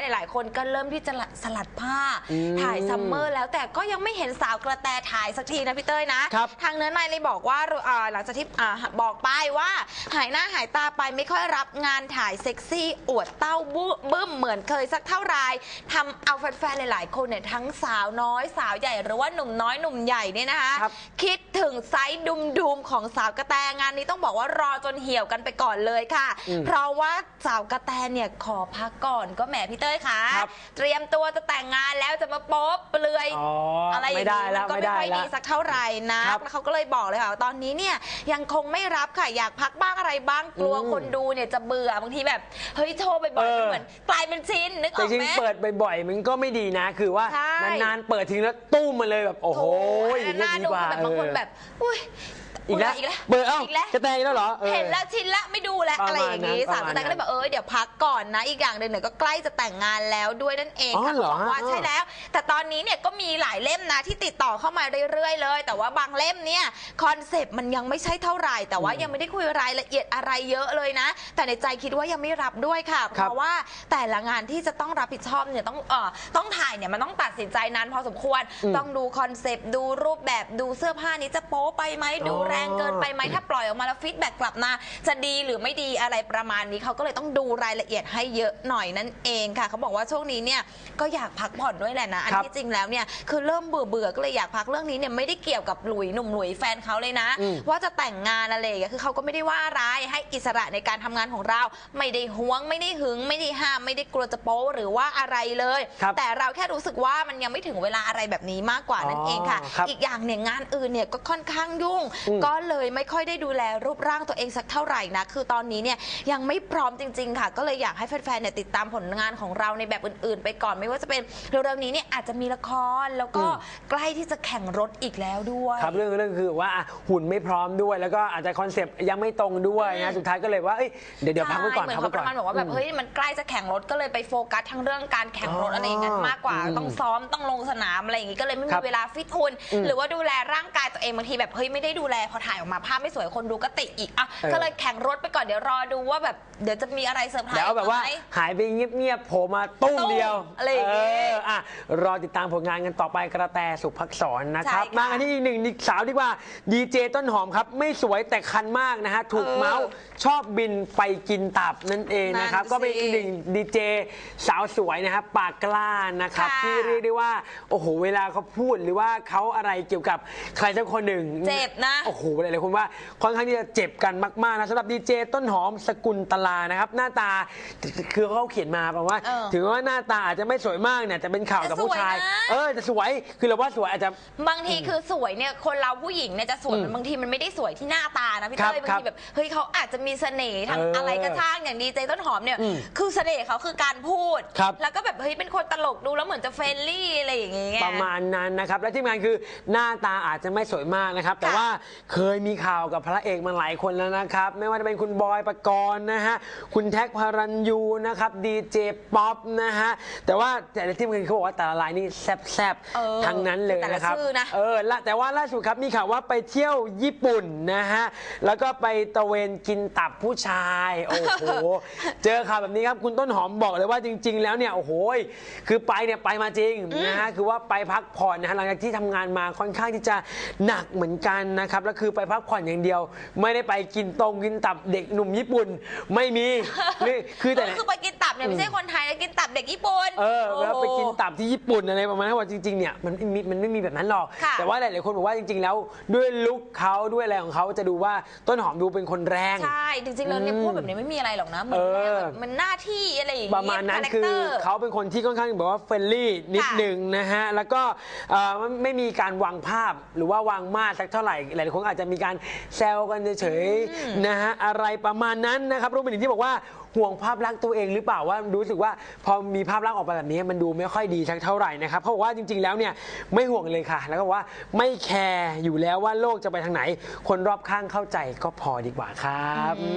หลายๆ คนก็เริ่มที่จะสลัดผ้าอืมถ่ายซัมเมอร์แล้วแต่ก็ยังไม่เห็นสาวกระแตถ่ายสักทีนะพี่เต้ยนะครับทางเนื้อในเลยบอกว่าเอ่อหลังจากที่อ่าบอกไปว่าหายหน้าหายตาไปไม่ค่อยรับงานถ่ายเซ็กซี่อวดเต้าบุบึ้มเหมือนเคยสักเท่าไหรทำเอาแฟนๆ หลาย ๆ คนเนี่ยทั้งสาวน้อยสาวใหญ่หรือว่าหนุ่มน้อยหนุ่มใหญ่เนี่ยนะคะครับคิดถึงไซส์ดุมดุมๆของสาวกระแตงานนี้ต้องบอกว่ารอจนเหี่ยวกันไปก่อนเลยค่ะอืมเพราะว่าสาวกระแตเนี่ยขอพักก่อนก็แหมพี่เต้ยค่ะ ครับเตรียมตัวจะแต่งงานแล้วจะมาโป๊บเปลือยอ๋อออะไรอย่างไม่ได้นี้แล้วมันก็ไม่ไม่ได้ค่อยแล้ดีวสักเท่าไหร่นะครับแล้วเขาก็เลยบอกเลยค่ะว่าตอนนี้เนี่ยยังคงไม่รับค่ะอยากพักบ้างอะไรบ้างกลัวอืมคนดูเนี่ยจะเบื่อบางทีแบบเฮ้ยโชว์บ่อยๆเออ มันเหมือนกลายเป็นชิ้นนึกอแต่อกจริงไหมๆเปิดบ่อยๆมันก็ไม่ดีนะ คือว่า ใช่ นานๆเปิดทิ้งแล้วตุ้มมาเลยแบบ โอ้โหอย่างหนี้น้าดีดูกว่าแบบบางคนเออ แบบ อุ้ย อีกแล้วอีกแล้วเปิดเอ้าอีกแล้วกระแตอีกแล้วเหรอออ เห็นแล้วชินละไม่ดูแล้วประมาณอะไรอย่างนี้นั้นสาวกระแตประมาณนั้นก็เลยบอกเออเดี๋ยวพักก่อนนะ อีกอย่างหนึ่งเนี่ยก็ใกล้จะแต่งงานแล้วด้วยนั่นเองอ๋อค่ะเหรอบอกว่าเออใช่แล้ว แต่ตอนนี้เนี่ยก็มีหลายเล่มนะที่ติดต่อเข้ามาเรื่อยๆเลย แต่ว่าบางเล่มเนี่ยคอนเซปต์มันยังไม่ใช่เท่าไหร่ แต่ว่ายังไม่ได้คุยรายละเอียดอะไรเยอะเลยนะ แต่ในใจคิดว่ายังไม่รับด้วยค่ะ เพครับ ราะว่าแต่ละงานที่จะต้องรับผิดชอบเนี่ยต้องเอ่อต้องถ่ายเนี่ยมันต้องตัดสินใจนานพอสมควรอืมต้องดูคอนเซปต์ดูรูปแบบดูเสื้อผ้านี้จะโป๊ไปไหม ดูอ๋อแรงเกินไปไหมถ้าปล่อยออกมาแล้วฟีดแบ็กกลับมา จะดีหรือไม่ดีอะไรประมาณนี้เขาก็เลยต้องดูรายละเอียดให้เยอะหน่อยนั่นเองค่ะเขาบอกว่าช่วงนี้เนี่ยก็อยากพักผ่อนด้วยแหละนะอันครับที่จริงแล้วเนี่ยคือเริ่มเบื่อเบื่อๆก็เลยอยากพักเรื่องนี้เนี่ยไม่ได้เกี่ยวกับหลุยหนุ่มหลุยแฟนเขาเลยนะ อืม ว่าจะแต่งงานอะไรอย่างเงี้ยคือเขาก็ไม่ได้ว่าอะไรให้อิสระในการทำงานของเรา ไม่ได้หวงไม่ได้หึง ไม่ได้ห้าม ไม่ได้กลัวจะโป๊หรือว่าอะไรเลย ครับ แต่เราแค่รู้สึกว่ามันยังไม่ถึงเวลาอะไรแบบนี้มากกว่านั่นเองค่ะ อ๋อครับอีกอย่างเนี่ยงานอื่นเนี่ยก็ค่อนข้างยุ่ง อืมก็เลยไม่ค่อยได้ดูแลรูปร่างตัวเองสักเท่าไหร่นะ คือตอนนี้เนี่ยยังไม่พร้อมจริง ๆ ค่ะ ก็เลยอยากให้แฟนๆเนี่ยติดตามผลงานของเราในแบบอื่น ๆ ไปก่อนไม่ว่าจะเป็นเร็วๆนี้เนี่ยอาจจะมีละครแล้วก็อืมใกล้ที่จะแข่งรถอีกแล้วด้วย ครับเรื่องเรื่องคือว่าอะหุ่นไม่พร้อมด้วย แล้วก็อาจจะคอนเซปต์ยังไม่ตรงด้วยนะสุดท้ายก็เลยว่าเอ้ยเดี๋ยวเดี๋ยวพักไว้ก่อนใช่เหมือนพักเขาไว้ปก่อนระมาณบอกว่าแบบอืมเฮ้ยมันใกล้จะแข่งรถก็เลยไปโฟกัสทั้งเรื่องการแข่งรถอ๋อออะไรอย่างนั้นมากกว่าอืมต้องซ้อมต้องลงสนามอะไรอย่างงี้ก็เลยไม่ครัมีบเวลาฟิตหุ่นอืมหรือว่าดูแลร่างกายตัวเองบางทีแบบเฮ้ยไม่ได้ดูแลพอถ่ายออกมาภาพไม่สวยคนดูก็ติอีกอะเออ ก็เลยแข่งรถไปก่อนเดี๋ยวรอดูว่าแบบเดี๋ยวจะมีอะไรเซอร์ไพรส์เดี๋ยวเอาแบบว่าไหม หายไปเงียบๆโผล่มาตุ้มตุ้มเดียวอะไรอย่างเงี้ยอะรอติดตามผลงานกันต่อไปกระแตสุภักษรนะครับ ใช่ค่ะมากันที่อีกหนึ่งสาวดีกว่าดีเจต้นหอมครับ ไม่สวยแต่คันมากนะฮะ ถูกเออเมาส์ชอบบินไปกินตับนั่นเองนะครับ นั่นสิก็เป็นอีกหนึ่งดีเจสาวสวยนะครับปากกล้านะครับ ค่ะที่เรียกได้ว่า โอ้โห เวลาเขาพูดหรือว่าเขาอะไรเกี่ยวกับใครสักคนหนึ่งเจ็บนะ โอ้โหหลายๆคนว่าค่อนข้างที่จะเจ็บกันมากๆนะสำหรับดีเจต้นหอมสกุลตลานะครับ หน้าตาคือเขาเขียนมาแปลว่า เออถึงว่าหน้าตาอาจจะไม่สวยมากเนี่ยแต่เป็นข่าวกับแต่สวยผู้ชาย นะ เออแต่สวยคือเราว่าสวยอาจจะ บางทีคือสวยเนี่ยคนเราผู้หญิงเนี่ยจะสวยอืมมันบางทีมันไม่ได้สวยที่หน้าตานะพี่ครับเต้ยบางครับทีแบบเฮ้ยเขาอาจจะมีเสน่ห์ทางเออออะไรก็ช่างอย่างดีเจต้นหอมเนี่ยอืมคือเสน่ห์เขาคือการพูด ครับ แล้วก็แบบเฮ้ยเป็นคนตลกดูแล้วเหมือนจะเฟรนลี่อะไรอย่างเงี้ย ประมาณนั้นนะครับ และที่สำคัญคือหน้าตาอาจจะไม่สวยมากนะครับ แต่ค่ะว่าเคยมีข่าวกับพระเอกมาหลายคนแล้วนะครับ ไม่ว่าจะเป็นคุณบอยปกรณ์นะฮะ คุณแท็กพารันยูนะครับดีเจป๊อปนะฮะ แต่ว่าแต่ละที่สำคัญเขาบอกว่าแต่ละรายนี่แซ่บเออๆทั้งนั้นเลยแต่ละนะครับชื่อนะ เออละแต่ว่าล่าสุดครับมีข่าวว่าไปเที่ยวญี่ปุ่นนะฮะ แล้วก็ไปตะเวนกินตับผู้ชาย โอ้โห เจอข่าวแบบนี้ครับคุณต้นหอมบอกเลยว่าจริง ๆ แล้วเนี่ยโอ้โหคือไปเนี่ยไปมาจริงนะฮะคือว่าไปพักผ่อนนะฮะหลังจากที่ทำงานมาค่อนข้างที่จะหนักเหมือนกันนะครับแล้วคือไปพักผ่อนอย่างเดียว ไม่ได้ไปกินตรงกินตับเด็กหนุ่มญี่ปุ่น ไม่มีนี่คือแต่ ก็คือไปกินตับเนี่ยไม่ใช่คนไทยนะกินตับเด็กญี่ปุ่นเออแล้วไปกินโอ้โหตับที่ญี่ปุ่นอะไรประมาณนั้นว่าจริงๆเนี่ยมันไม่มีมันไม่มีแบบนั้นหรอก ค่ะแต่ว่าหลายๆคนบอกว่าจริง ๆ แล้ว ด้วยลุคเขาด้วยอะไรของเขาจะดูว่าต้นหอมดูเป็นคนแรง ใช่จริงๆแล้วเนี่ยอืมพูดแบบนี้ไม่มีอะไรหรอกนะเหมือนเออ แบบมันหน้าที่อะไรอย่างปเงี้ระมาณนั้นคาแรคคือตร์เขาเป็นคนที่ค่อนข้างแบบว่าเฟรนลี่นิดค่ะหนึ่งนะฮะ แล้วก็เอ่อไม่ไม่มีการวางภาพหรือว่าวางมาดสักเท่าไหร่หลายๆคนอาจจะมีการแซวกันเฉยๆนะฮะอะไรประมาณนั้นนะครับรวมไปถึงที่บอกว่า ห่วงภาพลักษณ์ตัวเองหรือเปล่าว่ารู้สึกว่าพอมีภาพลักษณ์ออกมาแบบนี้มันดูไม่ค่อยดีสักเท่าไหร่นะครับเขาบอกว่าจริง ๆแล้วเนี่ยไม่ห่วงเลยค่ะ แล้วก็บอกว่าไม่แคร์อยู่แล้วว่าโลกจะไปทางไหน คนรอบข้างเข้าใจก็พอดีกว่าครับอื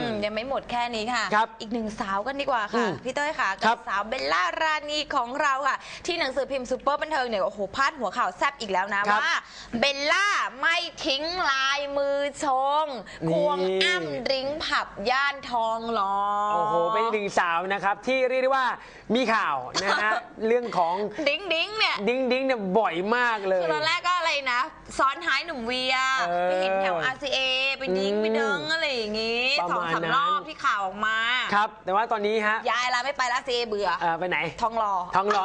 มยังไม่หมดแค่นี้ค่ะ ครับ อีกหนึ่งสาวกันดีกว่าอืค่ะมพี่เต้ยค่ะครักับสาวเบลล่ารานีของเราค่ะ ที่หนังสือพิมพ์ซูเปอร์บันเทิงเนี่ยโอ้โหพาดหัวข่าวแซบอีกแล้วนะครับว่าเบลล่าไม่ทิ้งลายมือชง นี่ ควงอ้ำดริ้งผับย่านทองหล่อโอ้โห เป็นอีกหนึ่งสาวนะครับ ที่เรียกได้ว่ามีข่าวนะฮะ เรื่องของดิ้งดิ้งเนี่ยดิ้งดิ้งเนี่ยบ่อยมากเลย คือตอนแรกก็อะไรนะ ซ้อนท้ายหนุ่มเวีย เออไปเห็นแถว RCA ไปดิ้งอืมไปเดิงอะไรอย่างงี้ประสองมาณสามนั้น รอบที่ข่าวออกมา ครับ แต่ว่าตอนนี้ฮะย้ายแล้วไม่ไปแล้ว RCA เบื่อเอ่อไปไหน ทองหล่อทองหล่อ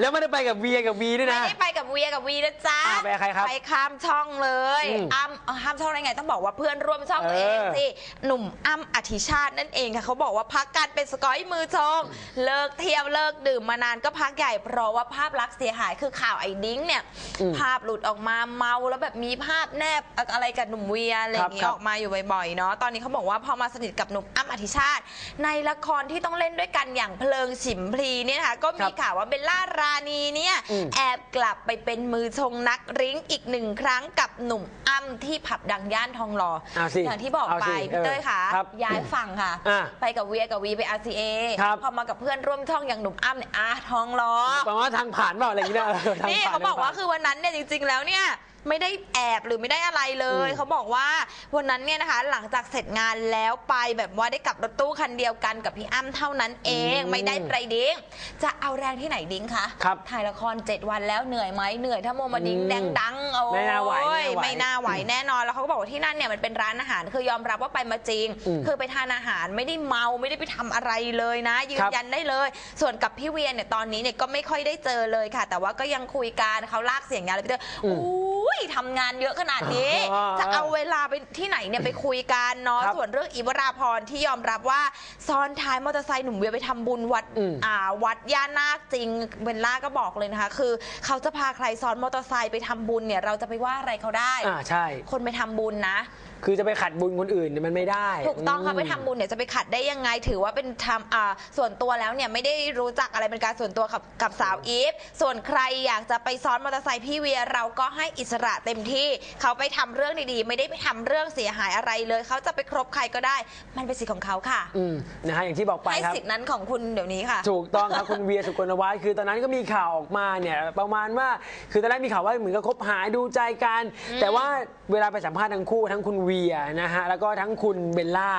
แล้วไม่ได้ไปกับเวียกับวีด้วยไม่นะได้ไปกับเวียกับวีนะจ๊ะอ่าไปกับใครครับไปข้ามช่องเลยอืมอ้ำเอ่อข้ามช่องได้ไงต้องบอกว่าเพื่อนร่วมช่องเออตัวเองสิหนุ่มอ้ำอธิชาตินั่นเองค่ะเขาบอกว่าพักการเป็นสกอยมือชงเลิกเที่ยวเลิกดื่มมานานก็พักใหญ่เพราะว่าภาพลักษณ์เสียหายคือข่าวไอ้ดิ้งเนี่ยอืมภาพหลุดออกมาเมาแล้วแบบมีภาพแนบอะไรกับหนุ่มเวียอะไรอย่างงี้ครับ ออกมาอยู่บ่อยๆเนาะตอนนี้เขาบอกว่าพอมาสนิทกับหนุ่มอ้ำอธิชาติในละครที่ต้องเล่นด้วยกันอย่างเพลิงฉิมพลีเนี่ยนะคะก็มีครับข่าวว่าเบลล่ารานีเนี่ยอืม แอบกลับไปเป็นมือชงนักริ้งอีกหนึ่งครั้งกับหนุ่มอ้ำที่ผับดังย่านทองหล่อเอาสิอย่างที่บอกเอาไปสิพี่เต้ยค่ะเออครับ ย้ายฝั่งค่ะ อะไปกับเวียกับวีไป RCA ครับพอมากับเพื่อนร่วมช่องอย่างหนุ่มอ้ำเนี่ยอะทองหล่อ แปลว่าทางผ่านเปล่าอะไรอย่างเงี้ยเออทางนี่ผ่เขาบอกว่าทงผ่น คือวันนั้นเนี่ยจริง ๆ แล้วเนี่ยไม่ได้แอบหรือไม่ได้อะไรเลย อืมเขาบอกว่าวันนั้นเนี่ยนะคะหลังจากเสร็จงานแล้วไปแบบว่าได้กลับรถตู้คันเดียวกันกับพี่อ้ำเท่านั้นเองอืมไม่ได้ไปดิ้ง จะเอาแรงที่ไหนดิ้งคะครับถ่ายละคร 7 วันแล้วเหนื่อยไหมเหนื่อยถ้าโมมาดิ้งอืมแดงดังโอ้ไม่น่าไหวยไม่ไม่น่าน่าไหไหววแน่นอนแล้วเขาก็บอกว่าที่นั่นเนี่ยมันเป็นร้านอาหาร คือยอมรับว่าไปมาจริงอืมคือไปทานอาหารไม่ได้เมาไม่ได้ไปทำอะไรเลยนะ ยืคนรับยันได้เลย ส่วนกับพี่เวียเนี่ยตอนนี้เนี่ยก็ไม่ค่อยได้เจอเลยค่ะ แต่ว่าก็ยังคุยกันเขาลากเสียงยาวเลยพี่เตอร์อืมอุ้ ยทำงานเยอะขนาดนี้อ่าจะเอาเวลาไปที่ไหนเนี่ยไปคุยกันเนาะ ครับส่วนเรื่องอิวราพรที่ยอมรับว่าซ้อนท้ายมอเตอร์ไซค์หนุ่มเวียไปทำบุญวัดอืม อ่าวัดย่านาคจริงเบลล่าก็บอกเลยนะคะ คือเขาจะพาใครซ้อนมอเตอร์ไซค์ไปทำบุญเนี่ยเราจะไปว่าอะไรเขาได้ อ่าใช่ คนไปทำบุญนะ คือจะไปขัดบุญคนอื่นเนี่ยมันไม่ได้ถูกต้องค่ะมไปทำบุญเนี่ยจะไปขัดได้ยังไงถือว่าเป็นทำอ่าส่วนตัวแล้วเนี่ยไม่ได้รู้จักอะไรเป็นการส่วนตัวกับกับสาวอีฟส่วนใครอยากจะไปซ้อนมอเตอร์ไซค์พี่เวียเราก็ให้อิสระเต็มที่เขาไปทำเรื่องดีๆ ไม่ได้ไปทำเรื่องเสียหายอะไรเลย เขาจะไปครบใครก็ได้ มันเป็นสิทธิ์ของเขาค่ะ อืมนะฮะอย่างที่บอกไปให้ครับ สิทธินั้นของคุณเดี๋ยวนี้ค่ะ ถูกต้องครับ คุณเวียสุกลวัฒน์คือตอนนั้นก็มีข่าวออกมาเนี่ยประมาณว่าคือตอนแรกมีข่าวว่าเหมือนกับคบหาดูใจกัน แต่ว่าเวลาไปสัมภาษณ์ทั้งคู่ทั้งคุณเวียนะฮะแล้วก็ทั้งคุณเบลล่า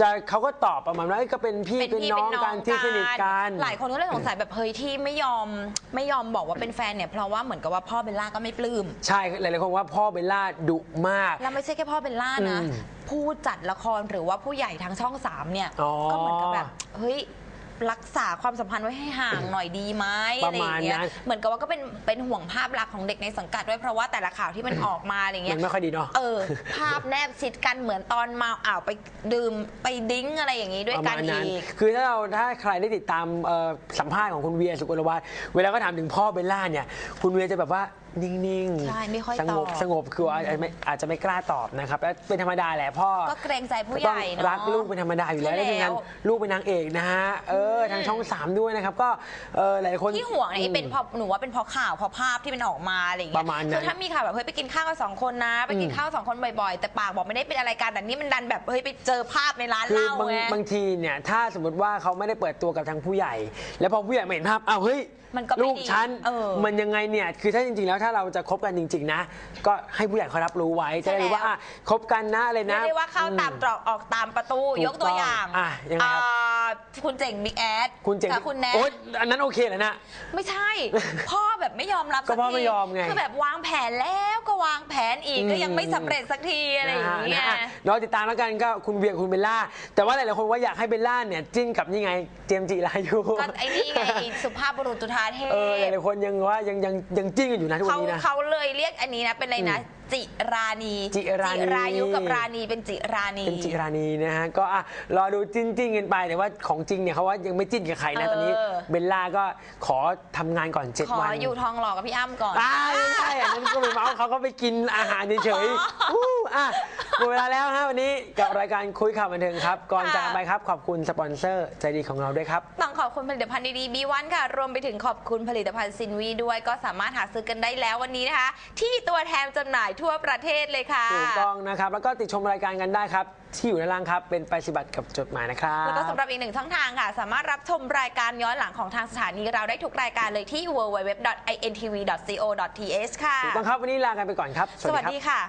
จะเขาก็ตอบประมาณว่าเอ้ยก็เป็นพี่เป็นเป็นพี่น้เป็อนงน้องกันที่สนิทกัน หลายคนก็เลยสงสัยแบบเฮ้ยที่ไม่ยอมไม่ยอมบอกว่าเป็นแฟนเนี่ยเพราะว่าเหมือนกับว่าพ่อเบลล่าก็ไม่ปลื้ม ใช่หลายๆคนว่าพ่อเบลล่าดุมาก แล้วไม่ใช่แค่พ่อเบลล่านะ อืมผู้จัดละครหรือว่าผู้ใหญ่ทางช่องสามเนี่ย อ๋อ ก็เหมือนกับแบบ เฮ้ย รักษาความสัมพันธ์ไว้ให้ห่างหน่อยดีไหมปอะไรระอมาณย่างเงี้ยนั้น เหมือนกับว่าก็เป็นเป็นห่วงภาพลักษณ์ของเด็กในสังกัดด้วยเพราะว่าแต่ละข่าวที่มันออกมาอะไรมัเงี้นยไม่ค่อยดีเนาะ เออ ภาพแนบชิดกันเหมือนตอนเมาอ้าวไปดื่มไปดิ้งอะไรอย่างงี้ด้วยประกัมานณนั้นอีก คือถ้าเราถ้าใครได้ติดตามเอ่อสัมภาษณ์ของคุณเวียสุกลวัฒน์เวลาก็ถามถึงพ่อเบลล่าเนี่ย คุณเวียจะแบบว่า นิ่งใช่ไม่ค่อยสงบตอบ สงบคืออาจจะไม่อาจจะไม่กล้าตอบนะครับแล้วเป็นธรรมดาแหละพ่อก็เกรงใจผู้ก็ใหต้องญ่เนาะรักลูกเป็นธรรมดาอยู่แล้วใช่แล้วทีนั้นแล้วลูกเป็นนางเอกนะฮะเออทางช่องสามด้วยนะครับก็เออหลายคน ที่ห่วงเนี่ยเป็นเพอหนูว่าเป็นเพราะข่าวเพราะภาพที่มันออกมาอะไรอย่างเงี้ปยระมาณนั้นคือถ้ามีข่าวแบบเฮ้ยไปกินข้าวกันสองคนนะ ไปกินอืม ข้าวสองคนบ่อยๆ แต่ปากบอกไม่ได้เป็นอะไรกันแต่นี่มันดันแบบเฮ้ยไปเจอภาพในร้านคืเหอล้าบางไง บางทีเนี่ยถ้าสมมติว่าเขาไม่ได้เปิดตัวกับทางผู้ใหญ่ แล้วพอผู้ใหญ่มาเห็นภาพอ้าวเฮ้ยมันก็ไม่ลูกดีฉันเออมันยังไงเนี่ยคือถ้าจริงๆแล้วถ้าเราจะคบกันจริง ๆ นะ ก็ให้ผู้ใหญ่เขารับรู้ไว้จะได้รู้ว่าใช่แล้วอะคบกันนะอะไรเรียนะกได้ว่าเข้าตามตรอกออกตามประตูถูกยกตัวอย่างต้องอะยังไงครับ อ่าคุณเจ๋งบิ๊กแอดคุณเจ๋งกับคุณแนทโอ๊ยอันนั้นโอเคแล้วนะ ไม่ใช่ พ่อแบบไม่ยอมรับก็พ่อสัทีไม่ยอมไง คือแบบวางแผนแล้วก็วางแผนอีกก็ยังไม่สำเร็จสักทีอะไรอย่างเงี้ย นะฮะนะฮะรอติดตามแล้วกันก็คุณเวียกับคุณเบลล่า แต่ว่าหลายๆคนว่าอยากให้เบลล่าเนี่ยจิ้นกับนี่ไงเจมส์จิรายุก็ไอ้นี่ไงไอ้สุภาพบุรุษจุฑาเทพ เออหลายๆคนยังว่ายังยังยังจิ้นกันอยู่นะทุกวัเขานนี้นะ เขาเลยเรียกอันนี้นะเป็นอะไรนะ จิรานีจิรานีรายุกับรานีเป็นจิรานี เป็นจิรานีนะฮะก็อะรอดูจิ้นจิ้นๆกันไปแต่ว่าของจริงเนี่ยเขาว่ายังไม่จิ้นกับใครนะตอนนี้เออ เบลล่าก็ขอทำงานก่อนเจ็ดขอวันอยู่ทองหล่อกับพี่อ้ำก่อน อ่าไม่ใช่อันนั้นก็ไปเมาส์เขาก็ไปกินอาหารเฉยๆอู้อะหมดเวลาแล้วฮะวันนี้กับรายการคุยข่าวบันเทิงครับ ก่อนค่ะ จากกันไปครับขอบคุณสปอนเซอร์ใจดีของเราด้วยครับ ต้องขอบคุณผลิตภัณฑ์ดีๆ B1 ค่ะ รวมไปถึงขอบคุณผลิตภัณฑ์ซินวีด้วย ก็สามารถหาซื้อกันได้แล้ววันนี้นะคะ ที่ตัวแทนจำหน่ายทั่วประเทศเลยค่ะ ถูกต้องนะครับ แล้วก็ติดชมรายการกันได้ครับ ที่อยู่ด้านล่างครับ เป็นไปฏิบัติกับจดหมายนะครับ แล้วก็สำหรับอีกหนึ่งช่องทางค่ะ สามารถรับชมรายการย้อนหลังของทางสถานีเราได้ทุกรายการเลยที่ www.intv.co.th ค่ะถูกต้องครับวันนี้ลากันไปก่อนครับ สวัสครับดีค่ะ